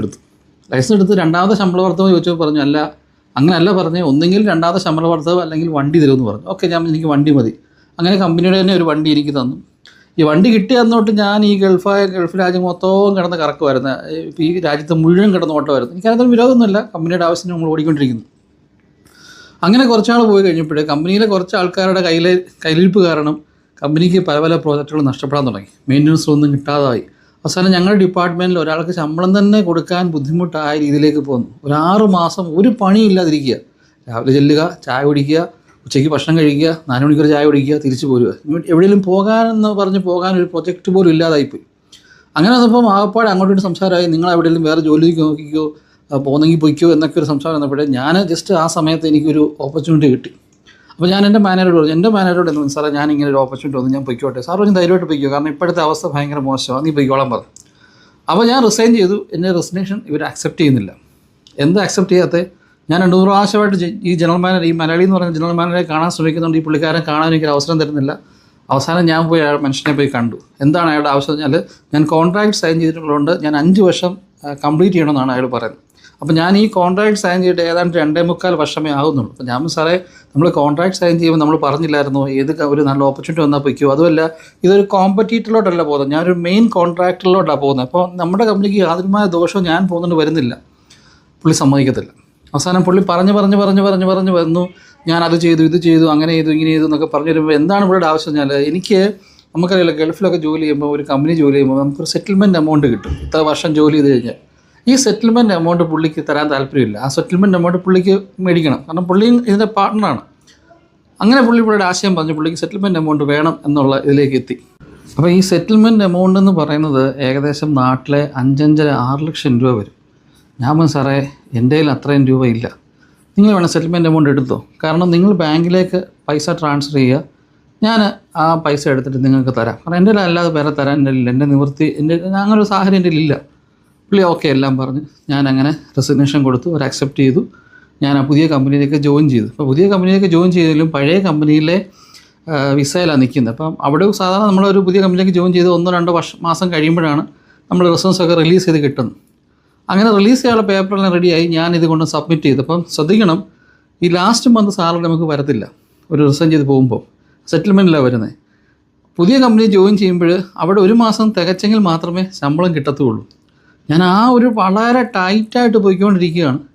എടുത്തു. ലൈസൻസ് എടുത്ത് രണ്ടാമത്തെ ശമ്പള വർദ്ധവ് ചോദിച്ചപ്പോൾ പറഞ്ഞു അല്ല അങ്ങനെയല്ല പറഞ്ഞു ഒന്നെങ്കിൽ രണ്ടാമത്തെ ശമ്പള വർദ്ധവ് അല്ലെങ്കിൽ വണ്ടി തരുമെന്ന് പറഞ്ഞു. ഓക്കെ ഞാൻ എനിക്ക് വണ്ടി മതി. അങ്ങനെ കമ്പനിയുടെ തന്നെ ഒരു വണ്ടി എനിക്ക് തന്നു. ഈ വണ്ടി കിട്ടിയ അന്നോട്ട് ഞാൻ ഈ ഗൾഫായ ഗൾഫ് രാജ്യം മൊത്തവും കിടന്ന് കറക്കുമായിരുന്നു. ഈ രാജ്യത്ത് മുഴുവൻ കിടന്ന് ഓട്ടമായിരുന്നു. എനിക്കതിന് വിരോധമൊന്നുമില്ല. കമ്പനിയുടെ ആവശ്യത്തിന് നമ്മൾ ഓടിക്കൊണ്ടിരിക്കുന്നു. അങ്ങനെ കുറച്ചാൾ പോയി കഴിഞ്ഞപ്പോഴേ കമ്പനിയിലെ കുറച്ച് ആൾക്കാരുടെ കയ്യിലെ കയ്യിലിരിപ്പ് കാരണം കമ്പനിക്ക് പല പല പ്രോജക്റ്റുകൾ നഷ്ടപ്പെടാൻ തുടങ്ങി. മെയിന്റനൻസ് ഒന്നും കിട്ടാതായി. അവസാനം ഞങ്ങളുടെ ഡിപ്പാർട്ട്മെന്റിൽ ഒരാൾക്ക് ശമ്പളം തന്നെ കൊടുക്കാൻ ബുദ്ധിമുട്ടായ രീതിയിലേക്ക് പോകുന്നു ഒരു ആറ് മാസം ഒരു പണിയില്ലാതിരിക്കുക. രാവിലെ ചെല്ലുക ചായ കുടിക്കുക ഉച്ചയ്ക്ക് ഭക്ഷണം കഴിക്കുക നാല് മണിക്കൂർ ചായ കുടിക്കുക തിരിച്ചു പോരുക. എവിടെയെങ്കിലും പോകാനെന്ന് പറഞ്ഞ് പോകാൻ ഒരു പ്രൊജക്റ്റ് പോലും ഇല്ലാതായിപ്പോയി. അങ്ങനെ വന്നപ്പോൾ ആകപ്പാട് അങ്ങോട്ടും സംസാരമായി. നിങ്ങൾ എവിടെയെങ്കിലും വേറെ ജോലിക്ക് നോക്കിക്കോ പോകുന്നെങ്കിൽ പൊയ്ക്കോ എന്നൊക്കെ ഒരു സംസാരം വന്നപ്പോഴേ ഞാൻ ജസ്റ്റ് ആ സമയത്ത് എനിക്കൊരു ഓപ്പർച്യൂണിറ്റി കിട്ടി. അപ്പോൾ ഞാൻ എന്റെ മാനേജറോട് പറഞ്ഞു എന്റെ മാനേജറോട് എന്ന് സാറേ ഞാൻ ഇങ്ങനെ ഒരു ഓപ്പർച്യൂണിറ്റി വന്നു ഞാൻ പൊയ്ക്കോട്ടെ. സാർ പറഞ്ഞു ധൈര്യമായിട്ട് പൊയ്ക്കോ കാരണം ഇപ്പോഴത്തെ അവസ്ഥ ഭയങ്കര മോശമാണ് നീ പൊയ്ക്കോളാൻ പറഞ്ഞു അപ്പോൾ ഞാൻ റിസൈൻ ചെയ്തു എന്റെ റെസിഗ്നേഷൻ ഇവർ അക്സെപ്റ്റ് ചെയ്യുന്നില്ല. എന്ത് അക്സെപ്റ്റ് ചെയ്യാത്ത ഞാൻ രണ്ട് മൂന്ന് പ്രാവശ്യമായിട്ട് ഈ ജനറൽ മാനേജർ ഈ മലയാളി എന്ന് പറഞ്ഞ ജനറൽ മാനേജറെ കാണാൻ ശ്രമിക്കുന്നുണ്ട് ഈ പുള്ളിക്കാരൻ കാണാൻ എനിക്ക് അവസരം തരുന്നില്ല. അവസാനം ഞാൻ പോയി അയാൾ മനുഷ്യനെ പോയി കണ്ടു. എന്താണ് അയാളുടെ ആവശ്യം എന്ന് പറഞ്ഞാൽ ഞാൻ കോൺട്രാക്ട് സൈൻ ചെയ്തിട്ടുള്ളതുകൊണ്ട് ഞാൻ അഞ്ച് വർഷം കംപ്ലീറ്റ് ചെയ്യണമെന്നാണ് അയാൾ പറയുന്നത്. അപ്പോൾ ഞാൻ ഈ കോൺട്രാക്ട് സൈൻ ചെയ്തിട്ട് ഏതാണ്ട് രണ്ടേ മുക്കാൽ വർഷമേ ആകുന്നുള്ളൂ അപ്പോൾ ഞാൻ സാറേ നമ്മൾ കോൺട്രാക്ട് സൈൻ ചെയ്യുമ്പോൾ നമ്മൾ പറഞ്ഞില്ലായിരുന്നു ഏത് ഒരു നല്ല ഓപ്പർച്യൂണിറ്റി വന്നാൽ പൊയ്ക്കോ? അതുമല്ല ഇതൊരു കോമ്പറ്റീറ്ററിലോട്ടല്ല പോകുന്നത്. ഞാനൊരു മെയിൻ കോൺട്രാക്ടറിലോട്ടാണ് പോകുന്നത്. അപ്പോൾ നമ്മുടെ കമ്പനിക്ക് യാതൊരുമായ ദോഷവും ഞാൻ പോകുന്നുണ്ട് വരുന്നില്ല. പുള്ളി സമ്മതിക്കത്തില്ല. അവസാനം പുള്ളി പറഞ്ഞ് പറഞ്ഞ് പറഞ്ഞ് പറഞ്ഞ് പറഞ്ഞ് വന്നു. ഞാൻ അത് ചെയ്തു ഇത് ചെയ്തു അങ്ങനെ ചെയ്തു ഇങ്ങനെ ചെയ്തു എന്നൊക്കെ പറഞ്ഞു വരുമ്പോൾ എന്താണ് ഇവിടെ ആവശ്യം എന്നാൽ എനിക്ക് നമുക്കറിയില്ല ഗൾഫിലൊക്കെ ജോലി ചെയ്യുമ്പോൾ ഒരു കമ്പനി ജോലി ചെയ്യുമ്പോൾ നമുക്കൊരു സെറ്റിൽമെന്റ് എമൗണ്ട് കിട്ടും. ഇത്ര വർഷം ജോലി ചെയ്ത് കഴിഞ്ഞാൽ. ഈ സെറ്റിൽമെന്റ് എമൗണ്ട് പുള്ളിക്ക് തരാൻ താല്പര്യമില്ല. ആ സെറ്റിൽമെന്റ് എമൗണ്ട് പുള്ളിക്ക് മേടിക്കണം. കാരണം പുള്ളിയും ഇതിന്റെ പാർട്ട്ണറാണ് അങ്ങനെ പുള്ളി പുള്ളിയുടെ ആശയം പറഞ്ഞു പുള്ളിക്ക് സെറ്റിൽമെന്റ് എമൗണ്ട് വേണം എന്നുള്ള ഇതിലേക്ക് എത്തി. അപ്പോൾ ഈ സെറ്റിൽമെന്റ് എമൗണ്ട് എന്ന് പറയുന്നത് ഏകദേശം നാട്ടിലെ അഞ്ചഞ്ചര ആറ് ലക്ഷം രൂപ വരും. ഞാൻ പറഞ്ഞു സാറേ എന്റെ കയ്യിൽ അത്രയും രൂപ ഇല്ല നിങ്ങൾ വേണം സെറ്റിൽമെന്റ് എമൗണ്ട് എടുത്തോ? കാരണം നിങ്ങൾ ബാങ്കിലേക്ക് പൈസ ട്രാൻസ്ഫർ ചെയ്യുക. ഞാൻ ആ പൈസ എടുത്തിട്ട് നിങ്ങൾക്ക് തരാം. കാരണം എന്റെ അല്ലാതെ വേറെ തരാൻ എന്റെ എന്റെ നിവൃത്തി എന്റെ അങ്ങനെ ഒരു സാഹചര്യം എന്റെ ഇല്ല. പുള്ളി ഓക്കെ എല്ലാം പറഞ്ഞ്. ഞാൻ അങ്ങനെ റെസിഗ്നേഷൻ കൊടുത്തു. അവർ അക്സെപ്റ്റ് ചെയ്തു. ഞാൻ ആ പുതിയ കമ്പനിയിലേക്ക് ജോയിൻ ചെയ്തു. അപ്പോൾ പുതിയ കമ്പനിയിലേക്ക് ജോയിൻ ചെയ്തതിലും പഴയ കമ്പനിയിലെ വിസയിലാണ് നിൽക്കുന്നത്. അപ്പം അവിടെ സാധാരണ നമ്മളൊരു പുതിയ കമ്പനിയിലേക്ക് ജോയിൻ ചെയ്ത് ഒന്നോ രണ്ടോ വർഷം മാസം കഴിയുമ്പോഴാണ് നമ്മൾ റെസിഡൻസ് ഒക്കെ റിലീസ് ചെയ്ത് കിട്ടുന്നത്. അങ്ങനെ റിലീസ് ചെയ്യാനുള്ള പേപ്പറെല്ലാം റെഡിയായി ഞാൻ ഇത് കൊണ്ട് സബ്മിറ്റ് ചെയ്തു. അപ്പം ശ്രദ്ധിക്കണം ഈ ലാസ്റ്റ് മന്ത് സാലറി നമുക്ക് വരത്തില്ല. ഒരു റിസൈൻ ചെയ്ത് പോകുമ്പോൾ. സെറ്റിൽമെന്റിലാണ് വരുന്നത്. പുതിയ കമ്പനി ജോയിൻ ചെയ്യുമ്പോൾ അവിടെ ഒരു മാസം തികച്ചെങ്കിൽ മാത്രമേ ശമ്പളം കിട്ടത്തുള്ളൂ. ഞാൻ ആ ഒരു വളരെ ടൈറ്റായിട്ട് പോയിക്കൊണ്ടിരിക്കുകയാണ്.